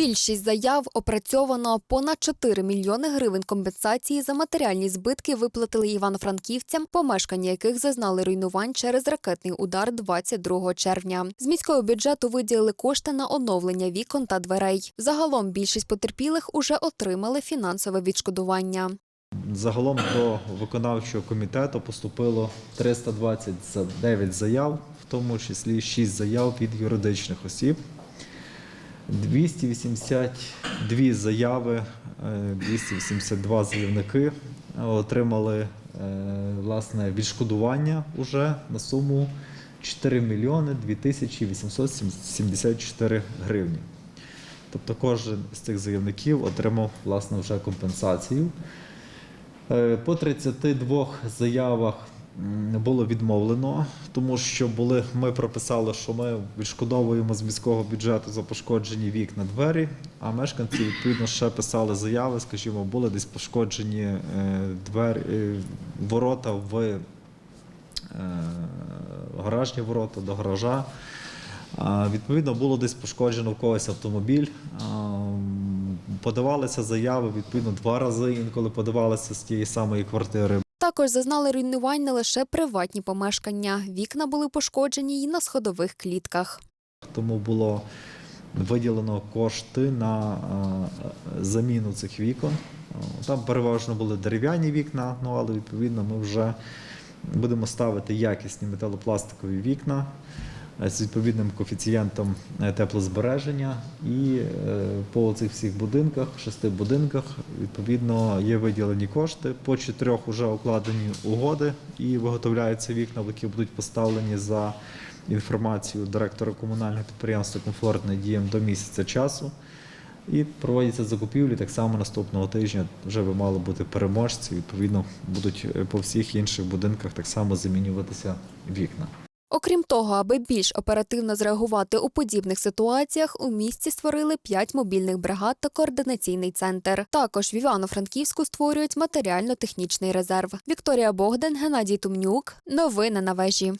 Більшість заяв опрацьовано понад 4 мільйони гривень компенсації за матеріальні збитки виплатили івано-франківцям, помешкання яких зазнали руйнувань через ракетний удар 22 червня. З міського бюджету виділили кошти на оновлення вікон та дверей. Загалом більшість потерпілих уже отримали фінансове відшкодування. Загалом до виконавчого комітету поступило 329 заяв, в тому числі 6 заяв від юридичних осіб. 282 заяви, е, 282 заявники отримали е, власне відшкодування уже на суму 4 мільйони 2 тисячі 874 гривні. Тобто кожен з цих заявників отримав власне вже компенсацію. Е, По 32 заявах було відмовлено, тому що були, ми прописали, що ми відшкодовуємо з міського бюджету за пошкоджені вікна двері, а мешканці відповідно ще писали заяви, скажімо, були десь пошкоджені е, двері, е, ворота в е, гаражні ворота до гаража. Відповідно, було десь пошкоджено в когось автомобіль. Подавалися заяви відповідно два рази, інколи подавалися з тієї самої квартири. Також зазнали руйнувань не лише приватні помешкання. Вікна були пошкоджені й на сходових клітках. Тому було виділено кошти на е, заміну цих вікон. Е, Там переважно були дерев'яні вікна, ну але відповідно ми вже будемо ставити якісні металопластикові вікна з відповідним коефіцієнтом е, теплозбереження. І е, по цих всіх будинках, шести будинках, відповідно є виділені кошти. По чотирьох вже укладені угоди і виготовляються вікна, які будуть поставлені за інформацію директора комунального підприємства Комфортне діям до місяця часу. І проводяться закупівлі. Так само наступного тижня вже би мали бути переможці. Відповідно, будуть е, по всіх інших будинках так само замінюватися вікна. Окрім того, аби більш оперативно зреагувати у подібних ситуаціях, у місті створили п'ять мобільних бригад та координаційний центр. Також в Івано-Франківську створюють матеріально-технічний резерв. Вікторія Богдан, Геннадій Тумнюк. Новини на вежі.